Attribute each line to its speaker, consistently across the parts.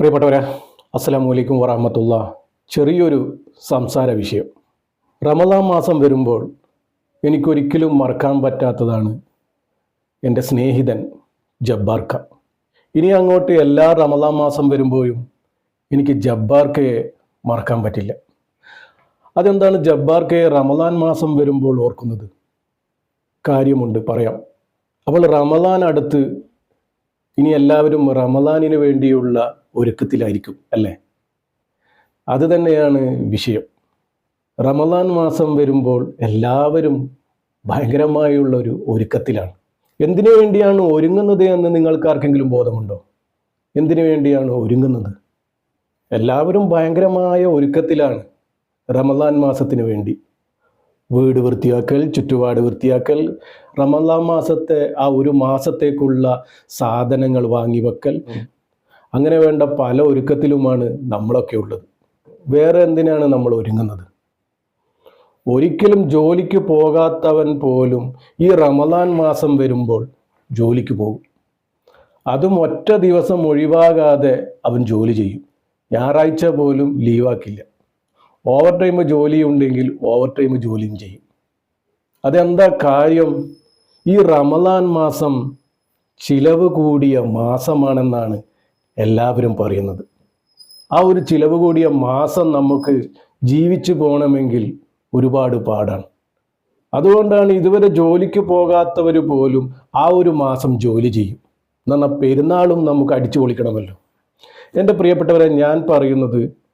Speaker 1: പ്രിയപ്പെട്ടവരെ അസ്സലാമു അലൈക്കും വറഹമത്തുള്ള ചെറിയൊരു സംസാര വിഷയം. റമദാൻ മാസം വരുമ്പോൾ എനിക്കൊരിക്കലും മറക്കാൻ പറ്റാത്തതാണ് എന്റെ സ്നേഹിതൻ ജബ്ബാർക്ക ഇനി അങ്ങോട്ട് എല്ലാ റമദാൻ മാസം വരുമ്പോഴും എനിക്ക് ജബ്ബാർക്കയെ മറക്കാൻ പറ്റില്ല. അതെന്താണ് ജബ്ബാർക്കയെ റമദാൻ മാസം വരുമ്പോൾ ഓർക്കുന്നത്? കാര്യമുണ്ട് പറയാം. അപ്പോൾ റമദാൻ അടുത്ത് ഇനി എല്ലാവരും റമദാനിന് വേണ്ടിയുള്ള ഒരുക്കത്തിലായിരിക്കും അല്ലേ? അത് തന്നെയാണ് വിഷയം. റമദാൻ മാസം വരുമ്പോൾ എല്ലാവരും ഭയങ്കരമായുള്ള ഒരു ഒരുക്കത്തിലാണ്. എന്തിനു വേണ്ടിയാണ് ഒരുങ്ങുന്നത് എന്ന് നിങ്ങൾക്ക് ആർക്കെങ്കിലും ബോധമുണ്ടോ? എന്തിനു വേണ്ടിയാണ് ഒരുങ്ങുന്നത്? എല്ലാവരും ഭയങ്കരമായ ഒരുക്കത്തിലാണ് റമദാൻ മാസത്തിന് വേണ്ടി. വീട് വൃത്തിയാക്കൽ ചുറ്റുപാട് വൃത്തിയാക്കൽ റമദാൻ മാസത്തെ ആ ഒരു മാസത്തേക്കുള്ള സാധനങ്ങൾ വാങ്ങി വെക്കൽ. അങ്ങനെ വേണ്ട പല ഒരുക്കത്തിലുമാണ് നമ്മളൊക്കെ ഉള്ളത്. വേറെ എന്തിനാണ് നമ്മൾ ഒരുങ്ങുന്നത്? ഒരിക്കലും ജോലിക്ക് പോകാത്തവൻ പോലും ഈ റമദാൻ മാസം വരുമ്പോൾ ജോലിക്ക് പോകും. അതും ഒറ്റ ദിവസം ഒഴിവാകാതെ അവൻ ജോലി ചെയ്യും. ഞായറാഴ്ച പോലും ലീവാക്കില്ല. ഓവർ ടൈം ജോലി ഉണ്ടെങ്കിൽ ഓവർ ടൈം ജോലിയും ചെയ്യും. അതെന്താ കാര്യം? ഈ റമദാൻ മാസം ചിലവ് കൂടിയ മാസമാണെന്നാണ് എല്ലാവരും പറയുന്നത്. ആ ഒരു ചിലവ് കൂടിയ മാസം നമുക്ക് ജീവിച്ചു പോകണമെങ്കിൽ ഒരുപാട് പാടാണ്. അതുകൊണ്ടാണ് ഇതുവരെ ജോലിക്ക് പോകാത്തവർ പോലും ആ ഒരു മാസം ജോലി ചെയ്യും. എന്നാൽ പെരുന്നാളും നമുക്ക് അടിച്ചു പൊളിക്കണമല്ലോ. എന്റെ പ്രിയപ്പെട്ടവരെ ഞാൻ പറയുന്നത്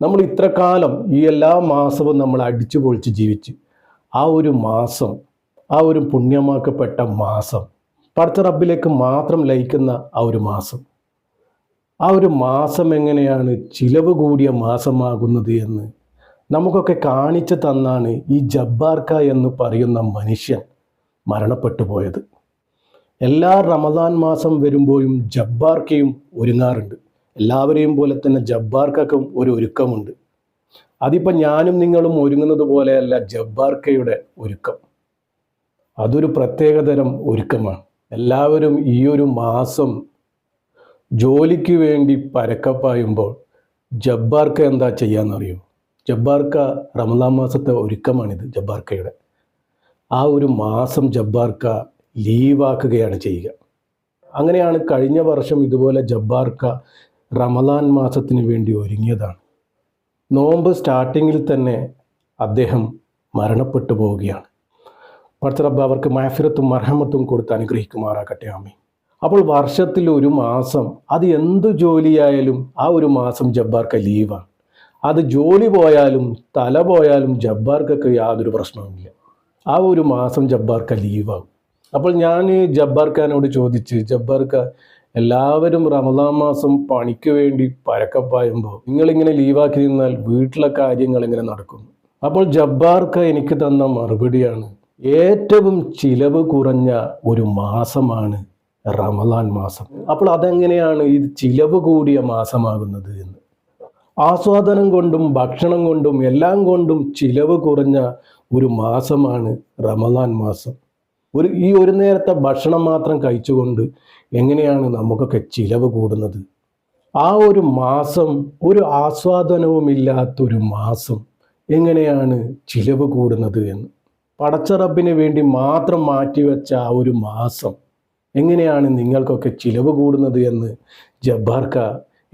Speaker 1: നമ്മൾ ഇത്ര കാലം ഈ എല്ലാ മാസവും നമ്മൾ അടിച്ചു പൊളിച്ച് ജീവിച്ച് ആ ഒരു മാസം ആ ഒരു പുണ്യമാക്കപ്പെട്ട മാസം പടച്ച റബ്ബിലേക്ക് മാത്രം ലയിക്കുന്ന ആ ഒരു മാസം. ആ ഒരു മാസം എങ്ങനെയാണ് ചിലവ് കൂടിയ മാസമാകുന്നത് എന്ന് നമുക്കൊക്കെ കാണിച്ചു തന്നാണ് ഈ ജബ്ബാർക്ക എന്ന് പറയുന്ന മനുഷ്യൻ മരണപ്പെട്ടു പോയത്. എല്ലാ റമദാൻ മാസം വരുമ്പോഴും ജബ്ബാർക്കയും ഒരുങ്ങാറുണ്ട്. എല്ലാവരെയും പോലെ തന്നെ ജബ്ബാർക്കും ഒരു ഒരുക്കമുണ്ട്. അതിപ്പോൾ ഞാനും നിങ്ങളും ഒരുങ്ങുന്നത് പോലെയല്ല ജബ്ബാർക്കയുടെ ഒരുക്കം. അതൊരു പ്രത്യേകതരം ഒരുക്കമാണ്. എല്ലാവരും ഈ ഒരു മാസം ജോലിക്ക് വേണ്ടി പരക്കപ്പായുമ്പോൾ ജബ്ബാർക്ക എന്താ ചെയ്യാന്നറിയോ? ജബ്ബാർക്ക റമദാൻ മാസത്തെ ഒരുക്കമാണിത് ജബ്ബാർക്കയുടെ. ആ ഒരു മാസം ജബ്ബാർക്ക ലീവാക്കുകയാണ് ചെയ്യുക. അങ്ങനെയാണ് കഴിഞ്ഞ വർഷം ഇതുപോലെ ജബ്ബാർക്ക റമദാൻ മാസത്തിന് വേണ്ടി ഒരുങ്ങിയതാണ്. നോമ്പ് സ്റ്റാർട്ടിങ്ങിൽ തന്നെ അദ്ദേഹം മരണപ്പെട്ടു പോവുകയാണ്. പടച്ചറബ്ബ അവർക്ക് മഹഫിറത്തും മർഹമത്തും കൊടുത്ത് അനുഗ്രഹിക്കുമാറാകട്ടെ ആമി അപ്പോൾ വർഷത്തിൽ ഒരു മാസം അത് എന്തു ജോലിയായാലും ആ ഒരു മാസം ജബ്ബാർക്ക് ലീവാണ്. അത് ജോലി പോയാലും തല പോയാലും ജബ്ബാർക്കൊക്കെ യാതൊരു പ്രശ്നവുമില്ല. ആ ഒരു മാസം ജബ്ബാർക്ക ലീവാകും. അപ്പോൾ ഞാൻ ജബ്ബാർഖാനോട് ചോദിച്ച് ജബ്ബാർക്ക എല്ലാവരും റമദാൻ മാസം പണിക്ക് വേണ്ടി പരക്കപ്പായുമ്പോൾ നിങ്ങളിങ്ങനെ ലീവാക്കി നിന്നാൽ വീട്ടിലെ കാര്യങ്ങൾ ഇങ്ങനെ നടക്കും അപ്പോൾ ജബ്ബാർക്ക് എനിക്ക് തന്ന മറുപടിയാണ് ഏറ്റവും ചിലവ് കുറഞ്ഞ ഒരു മാസമാണ് റമദാൻ മാസം. അപ്പോൾ അതെങ്ങനെയാണ് ഇത് ചിലവ് കൂടിയ മാസമാകുന്നത് എന്ന്? ആസ്വാദനം കൊണ്ടും ഭക്ഷണം കൊണ്ടും എല്ലാം കൊണ്ടും ചിലവ് കുറഞ്ഞ ഒരു മാസമാണ് റമദാൻ മാസം. ഒരു ഈ ഒരു നേരത്തെ ഭക്ഷണം മാത്രം കഴിച്ചുകൊണ്ട് എങ്ങനെയാണ് നമുക്കൊക്കെ ചിലവ് കൂടുന്നത്? ആ ഒരു മാസം ഒരു ആസ്വാദനവുമില്ലാത്തൊരു മാസം എങ്ങനെയാണ് ചിലവ് കൂടുന്നത് എന്ന്? പടച്ച റബ്ബിന് വേണ്ടി മാത്രം മാറ്റിവെച്ച ആ ഒരു മാസം എങ്ങനെയാണ് നിങ്ങൾക്കൊക്കെ ചിലവ് കൂടുന്നത് എന്ന് ജബ്ബാർക്ക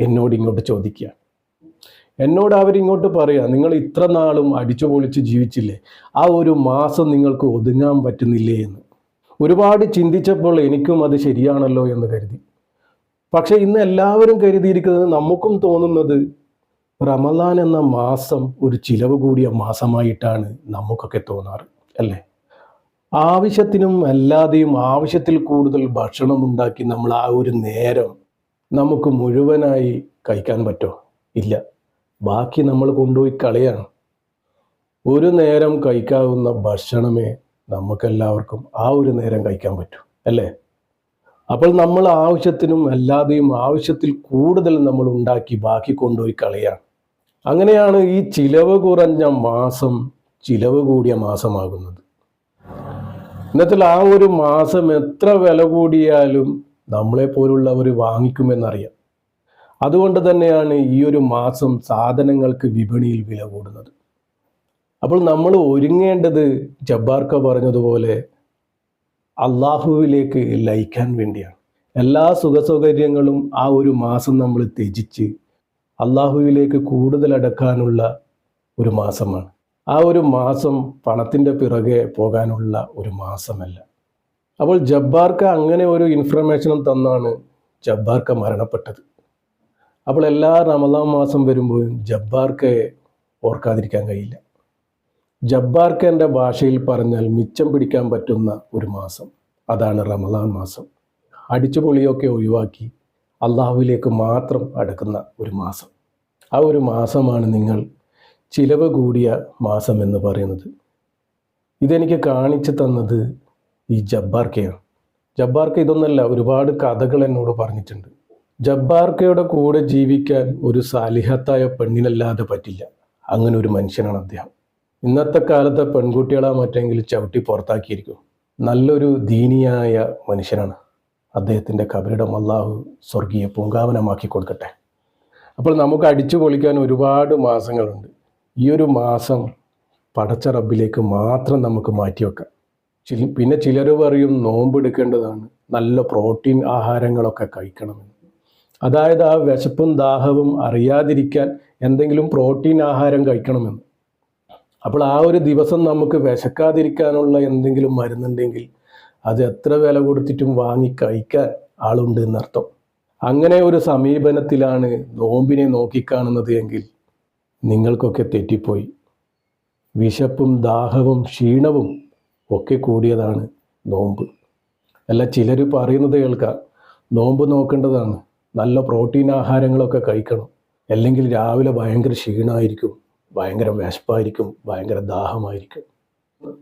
Speaker 1: എന്നോട് ഇങ്ങോട്ട് ചോദിക്കുക. എന്നോട് അവരിങ്ങോട്ട് പറയാ നിങ്ങൾ ഇത്ര നാളും അടിച്ചു പൊളിച്ച് ജീവിച്ചില്ലേ? ആ ഒരു മാസം നിങ്ങൾക്ക് ഒതുങ്ങാൻ പറ്റുന്നില്ലേ? എന്ന്. ഒരുപാട് ചിന്തിച്ചപ്പോൾ എനിക്കും അത് ശരിയാണല്ലോ എന്ന് കരുതി. പക്ഷെ ഇന്ന് എല്ലാവരും കരുതിയിരിക്കുന്നത് നമുക്കും തോന്നുന്നത് റമദാൻ എന്ന മാസം ഒരു ചിലവ് കൂടിയ മാസമായിട്ടാണ് നമുക്കൊക്കെ തോന്നാറ് അല്ലേ? ആവശ്യത്തിനും അല്ലാതെയും ആവശ്യത്തിൽ കൂടുതൽ ഭക്ഷണം ഉണ്ടാക്കി നമ്മൾ ആ ഒരു നേരം നമുക്ക് മുഴുവനായി കഴിക്കാൻ പറ്റുമോ ഇല്ല. ബാക്കി നമ്മൾ കൊണ്ടുപോയി കളയാണ്. ഒരു നേരം കഴിക്കാവുന്ന ഭക്ഷണമേ നമുക്കെല്ലാവർക്കും ആ ഒരു നേരം കഴിക്കാൻ പറ്റും അല്ലേ? അപ്പോൾ നമ്മൾ ആവശ്യത്തിനും അല്ലാതെയും ആവശ്യത്തിൽ കൂടുതൽ നമ്മൾ ഉണ്ടാക്കി ബാക്കി കൊണ്ടുപോയി കളയാം. അങ്ങനെയാണ് ഈ ചിലവ് കുറഞ്ഞ മാസം ചിലവ് കൂടിയ മാസമാകുന്നത്. ഇന്നത്തെ ആ ഒരു മാസം എത്ര വില കൂടിയാലും നമ്മളെ പോലുള്ളവർ വാങ്ങിക്കുമെന്നറിയാം. അതുകൊണ്ട് തന്നെയാണ് ഈ ഒരു മാസം സാധനങ്ങൾക്ക് വിപണിയിൽ വില കൂടുന്നത്. അപ്പോൾ നമ്മൾ ഒരുങ്ങേണ്ടത് ജബ്ബാർക്ക പറഞ്ഞതുപോലെ അള്ളാഹുവിലേക്ക് ലയിക്കാൻ വേണ്ടിയാണ്. എല്ലാ സുഖസൗകര്യങ്ങളും ആ ഒരു മാസം നമ്മൾ ത്യജിച്ച് അള്ളാഹുവിലേക്ക് കൂടുതൽ അടുക്കാനുള്ള ഒരു മാസമാണ്. ആ ഒരു മാസം പണത്തിന്റെ പിറകെ പോകാനുള്ള ഒരു മാസമല്ല. അപ്പോൾ ജബ്ബാർക്ക അങ്ങനെ ഒരു ഇൻഫർമേഷനും തന്നാണ് ജബ്ബാർക്ക മരണപ്പെട്ടത്. അപ്പോൾ എല്ലാ റമദാൻ മാസം വരുമ്പോഴും ജബ്ബാർക്കയെ ഓർക്കാതിരിക്കാൻ കഴിയില്ല. ജബ്ബാർക്കന്റെ ഭാഷയിൽ പറഞ്ഞാൽ മിച്ചം പിടിക്കാൻ പറ്റുന്ന ഒരു മാസം. അതാണ് റമദാൻ മാസം. അടിച്ചുപൊളിയൊക്കെ ഒഴിവാക്കി അള്ളാഹുവിലേക്ക് മാത്രം അടുക്കുന്ന ഒരു മാസം. ആ ഒരു മാസമാണ് നിങ്ങൾ ചിലവ് കൂടിയ മാസം എന്ന് പറയുന്നത്. ഇതെനിക്ക് കാണിച്ചു തന്നത് ഈ ജബ്ബാർക്കയാണ്. ജബ്ബാർക്ക ഇതൊന്നല്ല ഒരുപാട് കഥകൾ എന്നോട് പറഞ്ഞിട്ടുണ്ട്. ജബ്ബാർക്കയുടെ കൂടെ ജീവിക്കാൻ ഒരു സാലിഹത്തായ പെണ്ണിനല്ലാതെ പറ്റില്ല. അങ്ങനെ ഒരു മനുഷ്യനാണ് അദ്ദേഹം. ഇന്നത്തെ കാലത്തെ പെൺകുട്ടികളെ മറ്റെങ്കിൽ ചവിട്ടി പുറത്താക്കിയിരിക്കും. നല്ലൊരു ദീനിയായ മനുഷ്യനാണ്. അദ്ദേഹത്തിന്റെ കബരിടം അള്ളാഹു സ്വർഗീയ പൂങ്കാവനമാക്കി കൊടുക്കട്ടെ. അപ്പോൾ നമുക്ക് അടിച്ചു പൊളിക്കാൻ ഒരുപാട് മാസങ്ങളുണ്ട്. ഈ ഒരു മാസം പടച്ച റബ്ബിലേക്ക് മാത്രം നമുക്ക് മാറ്റിവെക്കാം ചില പിന്നെ ചിലർ പറയും നോമ്പെടുക്കേണ്ടതാണ് നല്ല പ്രോട്ടീൻ ആഹാരങ്ങളൊക്കെ കഴിക്കണമെന്ന്. അതായത് ആ വിശപ്പും ദാഹവും അറിയാതിരിക്കാൻ എന്തെങ്കിലും പ്രോട്ടീൻ ആഹാരം കഴിക്കണമെന്ന്. അപ്പോൾ ആ ഒരു ദിവസം നമുക്ക് വിശക്കാതിരിക്കാനുള്ള എന്തെങ്കിലും മരുന്നുണ്ടെങ്കിൽ അത് എത്ര വില കൊടുത്തിട്ടും വാങ്ങി കഴിക്കാൻ ആളുണ്ട് എന്നർത്ഥം. അങ്ങനെ ഒരു സമീപനത്തിലാണ് നോമ്പിനെ നോക്കിക്കാണുന്നത് എങ്കിൽ നിങ്ങൾക്കൊക്കെ തെറ്റിപ്പോയി. വിശപ്പും ദാഹവും ക്ഷീണവും ഒക്കെ കൂടിയതാണ് നോമ്പ്. അല്ല ചിലർ പറയുന്നത് കേൾക്കാം നോമ്പ് നോക്കേണ്ടതാണ്. നല്ല പ്രോട്ടീൻ ആഹാരങ്ങളൊക്കെ കഴിക്കണം. അല്ലെങ്കിൽ രാവിലെ ഭയങ്കര ക്ഷീണമായിരിക്കും. ഭയങ്കര വിശപ്പായിരിക്കും ഭയങ്കര ദാഹമായിരിക്കും.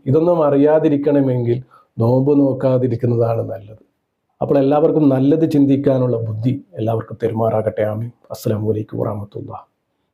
Speaker 1: ഇതൊന്നും അറിയാതിരിക്കണമെങ്കിൽ നോമ്പ് നോക്കാതിരിക്കുന്നതാണ് നല്ലത്. അപ്പോൾ എല്ലാവർക്കും നല്ലത് ചിന്തിക്കാനുള്ള ബുദ്ധി എല്ലാവർക്കും തെരുമാറാകട്ടെ. ആമി അസ്സാം വലൈക്കും വാഹമത്തുള്ള